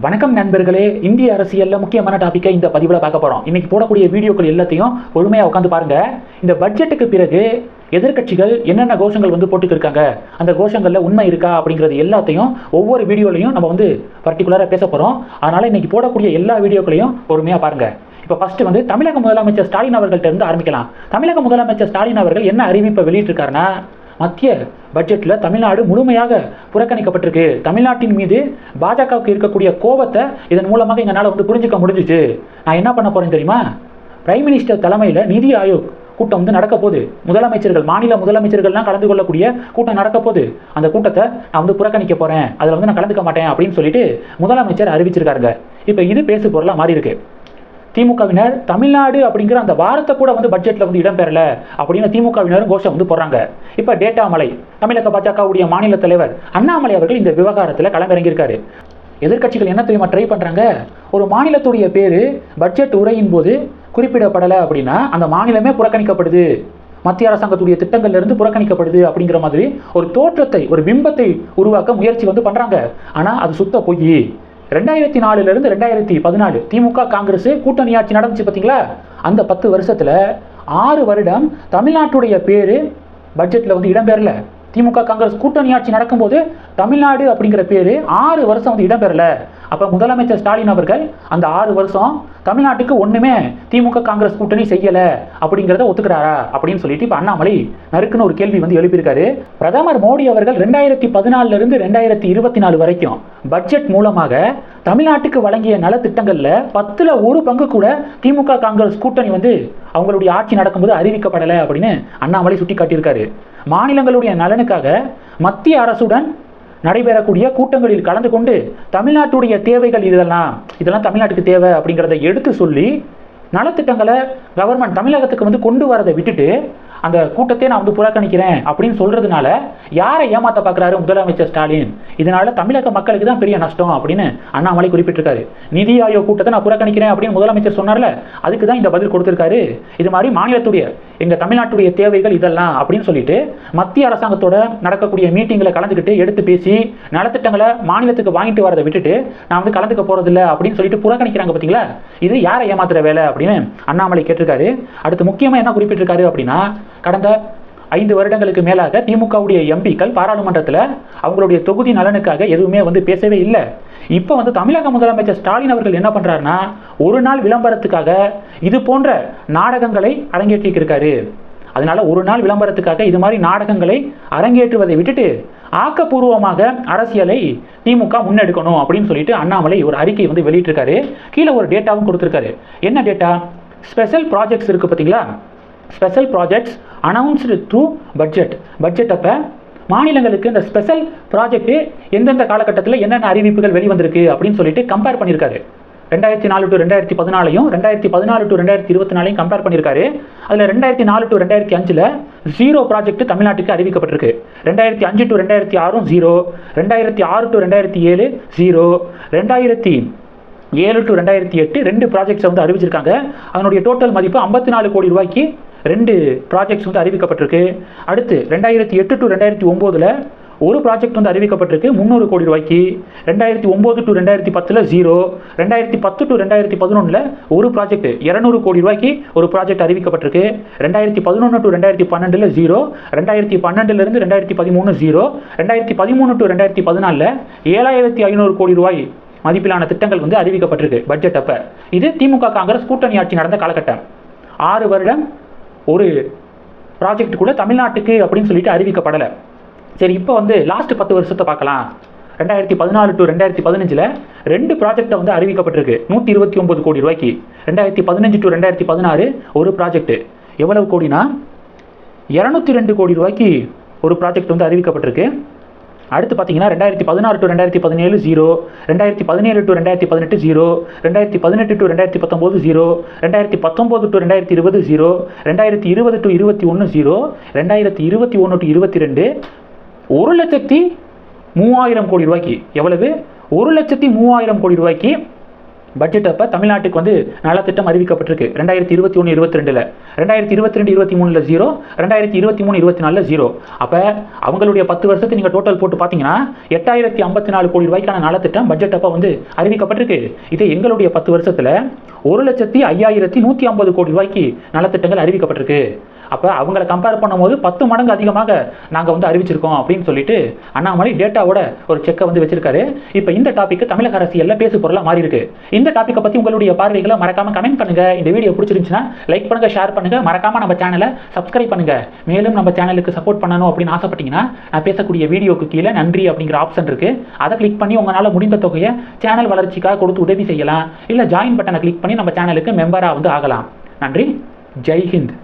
வணக்கம் நண்பர்களே இந்திய அரசியலில் முக்கியமான டாப்பிக்கை இந்த பதிவில் பார்க்க போகிறோம் இன்னைக்கு போடக்கூடிய வீடியோக்கள் எல்லாத்தையும் ஒழுமையாக உட்காந்து பாருங்க. இந்த பட்ஜெட்டுக்கு பிறகு எதிர்க்கட்சிகள் என்னென்ன கோஷங்கள் வந்து போட்டுக்கிருக்காங்க அந்த கோஷங்களில் உண்மை இருக்கா அப்படிங்கிறது எல்லாத்தையும் ஒவ்வொரு வீடியோலையும் நம்ம வந்து பர்டிகுலராக பேச போகிறோம் அதனால் இன்னைக்கு போடக்கூடிய எல்லா வீடியோக்களையும் பொறுமையாக பாருங்க. இப்போ ஃபஸ்ட்டு வந்து தமிழக முதலமைச்சர் ஸ்டாலின் அவர்கள்ட்ட இருந்து ஆரம்பிக்கலாம். தமிழக முதலமைச்சர் ஸ்டாலின் அவர்கள் என்ன அறிவிப்பை வெளியிட்டிருக்காருன்னா மத்திய பட்ஜெட்டில் தமிழ்நாடு முழுமையாக புறக்கணிக்கப்பட்டிருக்கு. தமிழ்நாட்டின் மீது பாஜகவுக்கு இருக்கக்கூடிய கோபத்தை இதன் மூலமாக எங்களால் வந்து புரிஞ்சுக்க முடிஞ்சிச்சு. நான் என்ன பண்ண போகிறேன் தெரியுமா? பிரைம் மினிஸ்டர் தலைமையில் நிதி ஆயோக் கூட்டம் வந்து நடக்க போகுது. முதலமைச்சர்கள் மாநில முதலமைச்சர்கள்லாம் கலந்து கொள்ளக்கூடிய கூட்டம் நடக்க போகுது. அந்த கூட்டத்தை நான் வந்து புறக்கணிக்க போகிறேன் அதில் வந்து நான் கலந்துக்க மாட்டேன் அப்படின்னு சொல்லிட்டு முதலமைச்சர் அறிவிச்சிருக்காருங்க. இப்போ இது பேசு பொருளாக மாறி இருக்குது திமுகவினர் தமிழ்நாடு அப்படிங்கிற அந்த வாரத்தை கூட வந்து பட்ஜெட்டில் வந்து இடம்பெறல அப்படின்னு திமுகவினரும் கோஷம் வந்து போடுறாங்க. இப்போ டேட்டா மலை தமிழக பாஜகவுடைய மாநில தலைவர் அண்ணாமலை அவர்கள் இந்த விவகாரத்தில் களமிறங்கியிருக்காரு. எதிர்க்கட்சிகள் என்ன தெரியுமா ட்ரை பண்ணுறாங்க ஒரு மாநிலத்துடைய பேர் பட்ஜெட் உரையின் போது குறிப்பிடப்படலை அப்படின்னா அந்த மாநிலமே புறக்கணிக்கப்படுது. மத்திய அரசாங்கத்துடைய திட்டங்கள்ல இருந்து புறக்கணிக்கப்படுது அப்படிங்கிற மாதிரி ஒரு தோற்றத்தை ஒரு பிம்பத்தை உருவாக்க முயற்சி வந்து பண்றாங்க. ஆனா அது சுத்த பொய். ரெண்டாயிரத்தி நாலுல இருந்து ரெண்டாயிரத்தி பதினாலு திமுக காங்கிரஸ் கூட்டணி ஆட்சி நடந்துச்சு பார்த்தீங்களா அந்த பத்து வருஷத்துல ஆறு வருடம் தமிழ்நாட்டுடைய பேரு பட்ஜெட்ல வந்து இடம்பெறல. திமுக காங்கிரஸ் கூட்டணி ஆட்சி நடக்கும்போது தமிழ்நாடு அப்படிங்கிற பேரு ஆறு வருஷம் வந்து இடம்பெறல. அப்போ முதலமைச்சர் ஸ்டாலின் அவர்கள் அந்த ஆறு வருஷம் தமிழ்நாட்டுக்கு ஒன்றுமே திமுக காங்கிரஸ் கூட்டணி செய்யலை அப்படிங்கிறத ஒத்துக்கிறாரா அப்படின்னு சொல்லிட்டு இப்போ அண்ணாமலை நறுக்குன்னு ஒரு கேள்வி வந்து எழுப்பியிருக்காரு. பிரதமர் மோடி அவர்கள் ரெண்டாயிரத்தி பதினாலிருந்து ரெண்டாயிரத்தி இருபத்தி நாலு வரைக்கும் பட்ஜெட் மூலமாக தமிழ்நாட்டுக்கு வழங்கிய நலத்திட்டங்களில் பத்தில் ஒரு பங்கு கூட திமுக காங்கிரஸ் கூட்டணி வந்து அவங்களுடைய ஆட்சி நடக்கும்போது அறிவிக்கப்படலை அப்படின்னு அண்ணாமலை சுட்டி காட்டியிருக்காரு மாநிலங்களுடைய நலனுக்காக மத்திய அரசுடன் நடைபெறக்கூடிய கூட்டங்களில் கலந்து கொண்டு தமிழ்நாட்டுடைய தேவைகள் இதெல்லாம் இதெல்லாம் தமிழ்நாட்டுக்கு தேவை அப்படிங்கிறத எடுத்து சொல்லி நலத்திட்டங்களை கவர்மெண்ட் தமிழகத்துக்கு வந்து கொண்டு வரதை விட்டுட்டு அந்த கூட்டத்தை நான் வந்து புறக்கணிக்கிறேன் அப்படின்னு சொல்கிறதுனால யாரை ஏமாத்த பார்க்குறாரு முதலமைச்சர் ஸ்டாலின்? இதனால தமிழக மக்களுக்கு தான் பெரிய நஷ்டம் அப்படின்னு அண்ணாமலை குறிப்பிட்டிருக்காரு. நிதி ஆயோக் கூட்டத்தை நான் புறக்கணிக்கிறேன் அப்படின்னு முதலமைச்சர் சொன்னார்ல அதுக்கு தான் இந்த பதில் கொடுத்துருக்காரு. இது மாதிரி மாநிலத்துடைய எங்கள் தமிழ்நாட்டுடைய தேவைகள் இதெல்லாம் அப்படின்னு சொல்லிட்டு மத்திய அரசாங்கத்தோட நடக்கக்கூடிய மீட்டிங்கில் கலந்துக்கிட்டு எடுத்து பேசி நலத்திட்டங்களை மாநிலத்துக்கு வாங்கிட்டு வரதை விட்டுட்டு நான் வந்து கலந்துக்க போகிறதில்ல அப்படின்னு சொல்லிட்டு புறக்கணிக்கிறாங்க பார்த்தீங்களா இது யாரை ஏமாத்துற வேலை அப்படின்னு அண்ணாமலை கேட்டிருக்காரு. அடுத்து முக்கியமாக என்ன குறிப்பிட்டிருக்காரு அப்படின்னா கடந்த ஐந்து வருடங்களுக்கு மேலாக திமுகவுடைய எம்பிக்கள் பாராளுமன்றத்தில் அவங்களுடைய தொகுதி நலனுக்காக எதுவுமே வந்து பேசவே இல்லை. இப்போ வந்து தமிழக முதலமைச்சர் ஸ்டாலின் அவர்கள் என்ன பண்ணுறாருன்னா ஒரு நாள் விளம்பரத்துக்காக இது போன்ற நாடகங்களை அரங்கேற்றிருக்காரு அதனால ஒரு நாள் விளம்பரத்துக்காக இது மாதிரி நாடகங்களை அரங்கேற்றுவதை விட்டுட்டு ஆக்கப்பூர்வமாக அரசியலை திமுக முன்னெடுக்கணும் அப்படின்னு சொல்லிட்டு அண்ணாமலை ஒரு அறிக்கை வந்து வெளியிட்டிருக்காரு. கீழே ஒரு டேட்டாவும் கொடுத்துருக்காரு. என்ன டேட்டா ஸ்பெஷல் ப்ராஜெக்ட்ஸ் இருக்கு பார்த்தீங்களா special projects announced through budget budget அப்போ மாநிலங்களுக்கு இந்த ஸ்பெஷல் ப்ராஜெக்ட்டு எந்தெந்த காலகட்டத்தில் என்னென்ன அறிவிப்புகள் வெளிவந்திருக்கு அப்படின்னு சொல்லிட்டு கம்பேர் பண்ணியிருக்காரு ரெண்டாயிரத்தி நாலு டு ரெண்டாயிரத்தி பதினாலையும் ரெண்டாயிரத்தி பதினாலு டு ரெண்டாயிரத்தி இருபத்தி நாலையும் கம்பேர் பண்ணியிருக்காரு அதில் ரெண்டாயிரத்தி நாலு டு ரெண்டாயிரத்தி அஞ்சில் ஜீரோ ப்ராஜெக்ட் தமிழ்நாட்டுக்கு அறிவிக்கப்பட்டிருக்கு. ரெண்டாயிரத்தி அஞ்சு டு ரெண்டாயிரத்தி ஆறும் ஜீரோ ரெண்டாயிரத்தி ஆறு டு ரெண்டாயிரத்தி ஏழு ஜீரோ ரெண்டாயிரத்தி ஏழு டு ரெண்டாயிரத்தி எட்டு ரெண்டு ப்ராஜெக்ட்ஸை வந்து அறிவிச்சிருக்காங்க. அதனுடைய டோட்டல் மதிப்பு ஐம்பத்தி நாலு கோடி ரூபாய்க்கு ரெண்டு ப்ராஜெக்ட்ஸ் வந்து அறிவிக்கப்பட்டிருக்கு. அடுத்து ரெண்டாயிரத்தி எட்டு டு ரெண்டாயிரத்தி ஒம்போதில் ஒரு ப்ராஜெக்ட் வந்து அறிவிக்கப்பட்டிருக்கு முந்நூறு கோடி ரூபாய்க்கு. ரெண்டாயிரத்தி ஒம்பது டு ரெண்டாயிரத்தி பத்தில் ஜீரோ ரெண்டாயிரத்தி பத்து டு ரெண்டாயிரத்தி பதினொன்றில் ஒரு ப்ராஜெக்ட் இரநூறு கோடி ரூபாய்க்கு ஒரு ப்ராஜெக்ட் அறிவிக்கப்பட்டிருக்கு. ரெண்டாயிரத்தி பதினொன்று டு ரெண்டாயிரத்தி பன்னெண்டில் ஜீரோ ரெண்டாயிரத்தி பன்னெண்டுலேருந்து ரெண்டாயிரத்தி பதிமூணு ஜீரோ ரெண்டாயிரத்தி பதிமூணு டு ரெண்டாயிரத்தி பதினாலில் ஏழாயிரத்தி ஐநூறு கோடி ரூபாய் மதிப்பிலான திட்டங்கள் வந்து அறிவிக்கப்பட்டிருக்கு பட்ஜெட் அப்போ. இது திமுக காங்கிரஸ் கூட்டணி ஆட்சி நடந்த காலகட்டம். ஆறு வருடம் ஒரு ப்ராஜெக்ட் கூட தமிழ்நாட்டுக்கு அப்படின்னு சொல்லிட்டு அறிவிக்கப்படலை. சரி இப்போ வந்து லாஸ்ட் பத்து வருஷத்தை பார்க்கலாம். ரெண்டாயிரத்தி பதினாலு டு ரெண்டாயிரத்தி பதினஞ்சில் ரெண்டு ப்ராஜெக்டை வந்து அறிவிக்கப்பட்டிருக்கு. நூற்றி இருபத்தி ஒம்பது கோடி ரூபாய்க்கு. ரெண்டாயிரத்தி பதினஞ்சு டு ரெண்டாயிரத்தி பதினாறு ஒரு ப்ராஜெக்ட் எவ்வளவு கோடினா? இரநூத்தி ரெண்டு கோடி ரூபாய்க்கு ஒரு ப்ராஜெக்ட் வந்து அறிவிக்கப்பட்டிருக்கு. அடுத்து பார்த்தீங்கன்னா ரெண்டாயிரத்தி பதினாறு டு ரெண்டாயிரத்தி பதினேழு ஜீரோ ரெண்டாயிரத்தி பதினேழு டு ரெண்டாயிரத்தி பதினெட்டு ஜீரோ ரெண்டாயிரத்தி பதினெட்டு டு ரெண்டாயிரத்தி பத்தொம்போது ஜீரோ ரெண்டாயிரத்தி பத்தொம்போது டு ரெண்டாயிரத்தி இருபது ஜீரோ ரெண்டாயிரத்தி இருபது டு இருபத்தி ஒன்று ஜீரோ ரெண்டாயிரத்தி இருபத்தி ஒன்று டு இருபத்தி ரெண்டு ஒரு லட்சத்தி மூவாயிரம் கோடி ரூபாய்க்கு. எவ்வளவு? ஒரு லட்சத்தி மூவாயிரம் கோடி ரூபாய்க்கு பட்ஜெட் அப்போ தமிழ்நாட்டுக்கு வந்து நலத்திட்டம் அறிவிக்கப்பட்டிருக்கு. ரெண்டாயிரத்தி இருபத்தி ஒன்று இருபத்தி ரெண்டில். ரெண்டாயிரத்தி இருபத்தி ரெண்டு இருபத்தி மூணில் ஜீரோ ரெண்டாயிரத்தி இருபத்தி மூணு இருபத்தி நாலில் ஜீரோ அப்போ அவங்களுடைய பத்து வருஷத்தை நீங்கள் டோட்டல் போட்டு பார்த்தீங்கன்னா எட்டாயிரத்தி ஐம்பத்தி நாலு கோடி ரூபாய்க்கான நலத்திட்டம் பட்ஜெட் அப்போ வந்து அறிவிக்கப்பட்டிருக்கு. இது எங்களுடைய பத்து வருஷத்தில் ஒரு லட்சத்தி ஐயாயிரத்தி நூற்றி ஐம்பது கோடி ரூபாய்க்கு நலத்திட்டங்கள் அறிவிக்கப்பட்டிருக்கு. அப்போ அவங்கள கம்பேர் பண்ணும்போது பத்து மடங்கு அதிகமாக நாங்கள் வந்து அறிவிச்சிருக்கோம் அப்படின்னு சொல்லிட்டு அண்ணாமலை டேட்டாவோட ஒரு செக்கை வந்து வச்சிருக்காரு. இப்போ இந்த டாபிக் தமிழக அரசியல்ல பேசு பொருளாக மாறி இருக்கு. இந்த டாப்பிக்கை பற்றி உங்களுடைய பார்வைகளை மறக்காம கமெண்ட் பண்ணுங்க. இந்த வீடியோ பிடிச்சிருந்துச்சுன்னா லைக் பண்ணுங்க ஷேர் பண்ணுங்க. மறக்காம நம்ம சேனலை சப்ஸ்கிரைப் பண்ணுங்க. மேலும் நம்ம சேனலுக்கு சப்போர்ட் பண்ணணும் அப்படின்னு ஆசைப்பட்டீங்கன்னா நான் பேசக்கூடிய வீடியோக்கு கீழே நன்றி அப்படிங்கிற ஆப்ஷன் இருக்கு. அதை கிளிக் பண்ணி உங்களால் முடிந்த தொகையை சேனல் வளர்ச்சிக்காக கொடுத்து உதவி செய்யலாம். இல்லை ஜாயின் பட்டனை கிளிக் பண்ணி நம்ம சேனலுக்கு மெம்பராக வந்து ஆகலாம். நன்றி. ஜெய் ஹிந்த்.